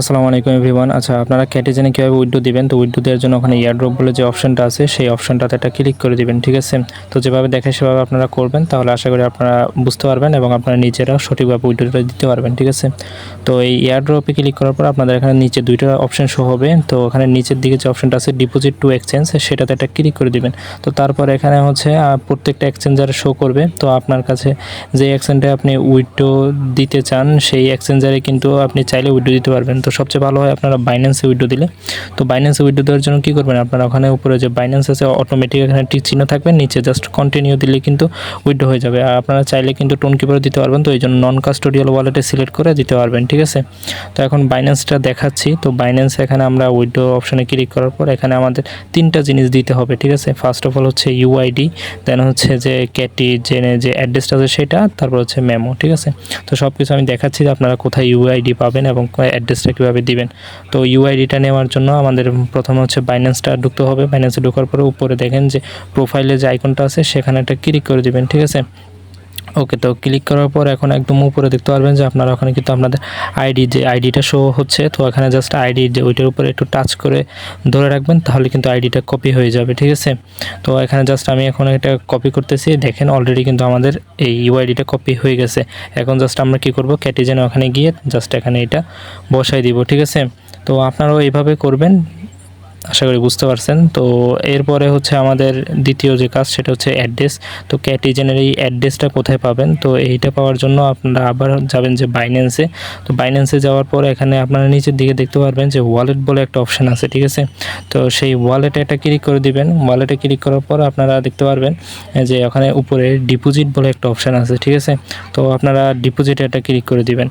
আসসালামু আলাইকুম এভরিওয়ান। আচ্ছা আপনারা ক্যাটেজেনে কীভাবে উইডো দিবেন? তো উইডো দেওয়ার জন্য ওখানে ইয়ারড্রপ বলে যে অপশনটা আছে, সেই অপশনটাতে একটা ক্লিক করে দিবেন, ঠিক আছে? তো যেভাবে দেখে সেভাবে আপনারা করবেন, তাহলে আশা করি আপনারা বুঝতে পারবেন এবং আপনারা নিজেরাও সঠিকভাবে উইডোটা দিতে পারবেন, ঠিক আছে? তো এই ইয়ারড্রপে ক্লিক করার পর আপনাদের এখানে নিচে দুইটা অপশন শো হবে। তো ওখানে নিচের দিকে যে অপশনটা আছে ডিপোজিট টু এক্সচেঞ্জ সেটাতে একটা ক্লিক করে দিবেন। তো তারপর এখানে হচ্ছে প্রত্যেকটা এক্সচেঞ্জার শো করবে। তো আপনার কাছে যে এক্সচেঞ্জে আপনি উইডো দিতে চান, সেই এক্সচেঞ্জারে কিন্তু আপনি চাইলে উইডো দিতে পারবেন। তো সবচেয়ে ভালো হয় আপনারা বাইন্যান্সে উইডো দিলে। তো বাইন্যান্সে উইডো দেওয়ার জন্য কী করবেন? আপনারা ওখানে উপরে যে বাইন্যান্স আছে অটোমেটিক এখানে টিক চিহ্ন থাকবে, নিচে জাস্ট কন্টিনিউ দিলে কিন্তু উইডো হয়ে যাবে। আর আপনারা চাইলে কিন্তু টোন কিপারও দিতে পারবেন। তো এই জন্য নন কাস্টোডিয়াল ওয়ালেটে সিলেক্ট করে দিতে পারবেন, ঠিক আছে? তো এখন বাইন্যান্সটা দেখাচ্ছি। তো বাইন্যান্স এখানে আমরা উইডো অপশানে ক্লিক করার পর এখানে আমাদের তিনটা জিনিস দিতে হবে, ঠিক আছে? ফার্স্ট অফ অল হচ্ছে ইউআইডি দেন হচ্ছে যে ক্যাটি জেনে যে অ্যাড্রেসটা আছে সেটা, তারপর হচ্ছে মেমো ঠিক আছে? তো সব কিছু আমি দেখাচ্ছি যে আপনারা কোথায় ইউআইডি পাবেন এবং অ্যাড্রেসটা কীভাবে দিবেন? তো ইউআইডিটা নেওয়ার জন্য আমাদের প্রথমে হচ্ছে বাইন্যান্সটা ঢুকতে হবে। বাইন্যান্সে ঢোকার পরে উপরে দেখেন যে প্রোফাইলে যে আইকনটা আছে, সেখানে একটা ক্লিক করে দিবেন, ঠিক আছে? ওকে, তো ক্লিক করার পর এখন একদম উপরে দেখতে পারবেন যে আপনারা ওখানে কিন্তু আপনাদের আইডি যে আইডিটা শো হচ্ছে, তো এখানে জাস্ট আইডি যে ওইটার উপরে একটু টাচ করে ধরে রাখবেন, তাহলে কিন্তু আইডিটা কপি হয়ে যাবে, ঠিক আছে? তো এখানে জাস্ট আমি এখন এটা কপি করতেছি, দেখেন অলরেডি কিন্তু আমাদের এই ইউআইডিটা কপি হয়ে গেছে। এখন জাস্ট আমরা কি করব ক্যাটিজেন ওখানে গিয়ে জাস্ট এখানে এটা বসাই দিব, ঠিক আছে? তো আপনারাও এইভাবে করবেন আশা করি বুঝতে পারছেন। তো এরপরে হচ্ছে আমাদের দ্বিতীয় যে কাজ, সেটা হচ্ছে অ্যাড্রেস তো ক্যাটিজেনের এই অ্যাড্রেসটা কোথায় পাবেন? তো এইটা পাওয়ার জন্য আপনারা আবার যাবেন যে বাইন্যান্সে তো বাইন্যান্সে যাওয়ার পর এখানে আপনারা নিচের দিকে দেখতে পারবেন যে ওয়ালেট বলে একটা অপশান আছে, ঠিক আছে? তো সেই ওয়ালেটে একটা ক্লিক করে দিবেন। ওয়ালেটে ক্লিক করার পর আপনারা দেখতে পারবেন যে ওখানে উপরে ডিপোজিট বলে একটা অপশান আছে, ঠিক আছে? তো আপনারা ডিপোজিটে একটা ক্লিক করে দিবেন।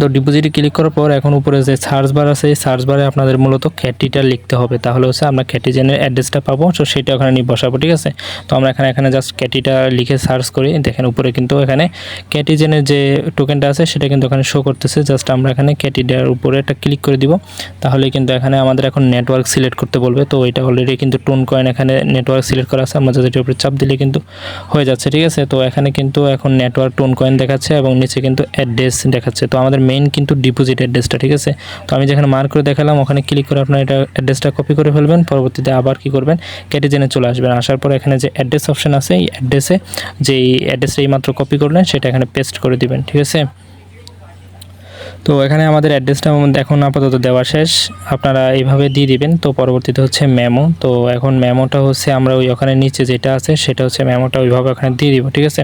তো ডিপোজিটে ক্লিক করার পর এখন উপরে যে সার্চ বার আছে, এই সার্চ বারে আপনাদের মূলত খ্যাটিটা লিখতে হবে। তাহলে হচ্ছে আমরা খ্যাটিজেনের অ্যাড্রেসটা পাবো, তো সেটা ওখানে নিয়ে বসাবো, ঠিক আছে? তো আমরা এখানে এখানে জাস্ট ক্যাটিটা লিখে সার্চ করি। দেখেন উপরে কিন্তু এখানে ক্যাটিজেনের যে টোকেনটা আছে, সেটা কিন্তু এখানে শো করতেছে। জাস্ট আমরা এখানে ক্যাটিটার উপরে একটা ক্লিক করে দিব। তাহলে কিন্তু এখানে আমাদের এখন নেটওয়ার্ক সিলেক্ট করতে বলবে। তো এটা অলরেডি কিন্তু টোন কয়েন এখানে নেটওয়ার্ক সিলেক্ট করা আছে। আমরা যাদের উপরে চাপ দিলে কিন্তু হয়ে যাচ্ছে, ঠিক আছে? তো এখানে কিন্তু এখন নেটওয়ার্ক টোন কয়েন দেখাচ্ছে এবং নিচে কিন্তু অ্যাড্রেস দেখাচ্ছে। তো আমাদের মেইন কিন্তু ডিপোজিট অ্যাড্রেসটা ঠিক আছে? তো আমি যেখানে মার্ক করে দেখালাম, ওখানে ক্লিক করে আপনার এটা অ্যাড্রেসটা কপি করে ফেলবেন, পরবর্তীতে আবার কি করবেন? ক্যাটেজেনে চলে আসবেন। আসার পর এখানে যে অ্যাড্রেস অপশন আছে, এই অ্যাড্রেসে যে অ্যাড্রেসটা এই মাত্র কপি করলেন, সেটা এখানে পেস্ট করে দিবেন, ঠিক আছে? তো এখানে আমাদের অ্যাড্রেসটা এখন আপাতত দেওয়া শেষ। আপনারা এইভাবে দিয়ে দিবেন, তো পরবর্তীতে হচ্ছে মেমো তো এখন মেমোটা হচ্ছে আমরা ওই ওখানে নিচে যেটা আছে, সেটা হচ্ছে মেমোটা ওইভাবে ওখানে দিয়ে দিব, ঠিক আছে?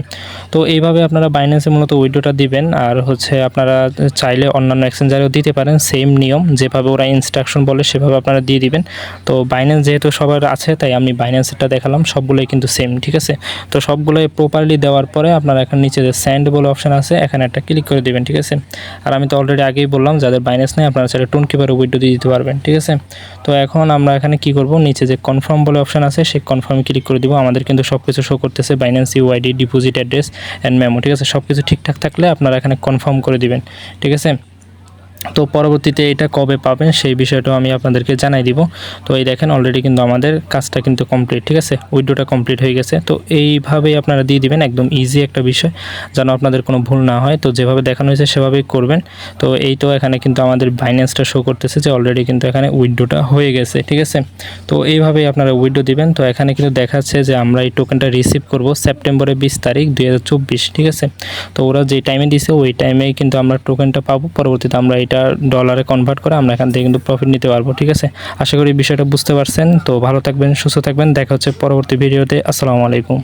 তো এইভাবে আপনারা বাইন্যান্সে মূলত উইডোটা দিবেন, আর হচ্ছে আপনারা চাইলে অন্যান্য এক্সচেঞ্জারেও দিতে পারেন সেম নিয়ম, যেভাবে ওরা ইনস্ট্রাকশন বলে সেভাবে আপনারা দিয়ে দিবেন। তো বাইন্যান্স যেহেতু সবার আছে, তাই আমি বাইন্যান্সেরটা দেখালাম, সবগুলোই কিন্তু সেম ঠিক আছে? তো সবগুলোই প্রপারলি দেওয়ার পরে আপনারা এখানে নিচে যে স্যান্ড বলে অপশন আছে, এখানে একটা ক্লিক করে দিবেন, ঠিক আছে? আর আমি তো আগেই বললাম, যাদের বাইন্যান্স নেই, আপনারা সেটা টোন কিপারে উইডো দিয়ে দিতে পারবেন, ঠিক আছে? তো এখন আমরা এখানে কি করব? নিচে যে কনফার্ম বলে অপশান আছে, সেই কনফার্মে ক্লিক করে দিব। আমাদের কিন্তু সব কিছু শো করতেছে Binance UID deposit address and memo ঠিক আছে? সব কিছু ঠিকঠাক থাকলে আপনারা এখানে কনফার্ম করে দিবেন, ঠিক আছে? তো পরবর্তীতে এটা কবে পাবেন সেই বিষয়টাও আমি আপনাদেরকে জানাই দিব। তো এই দেখেন অলরেডি কিন্তু আমাদের কাজটা কিন্তু কমপ্লিট ঠিক আছে? উইডোটা কমপ্লিট হয়ে গেছে। তো এইভাবেই আপনারা দিয়ে দিবেন, একদম ইজি একটা বিষয়, যেন আপনাদের কোনো ভুল না হয়। তো যেভাবে দেখানো হয়েছে সেভাবেই করবেন। তো এই তো এখানে কিন্তু আমাদের বাইন্যান্সটা শো করতেছে যে অলরেডি কিন্তু এখানে উইডোটা হয়ে গেছে, ঠিক আছে? তো এইভাবেই আপনারা উইডো দিবেন। তো এখানে কিন্তু দেখাচ্ছে যে আমরা এই টোকেনটা রিসিভ করব সেপ্টেম্বরের বিশ তারিখ, দুই হাজার চব্বিশ, ঠিক আছে? তো ওরা যে টাইমে দিছে, ওই টাইমেই কিন্তু আমরা টোকেনটা পাবো। পরবর্তীতে আমরা এটা ডলারে কনভার্ট করে আমরা এখান থেকে কিন্তু প্রফিট নিতে পারব, ঠিক আছে? আশা করি বিষয়টা বুঝতে পারছেন, তো ভালো থাকবেন, সুস্থ থাকবেন, দেখা হচ্ছে পরবর্তী ভিডিওতে, আসসালামু আলাইকুম।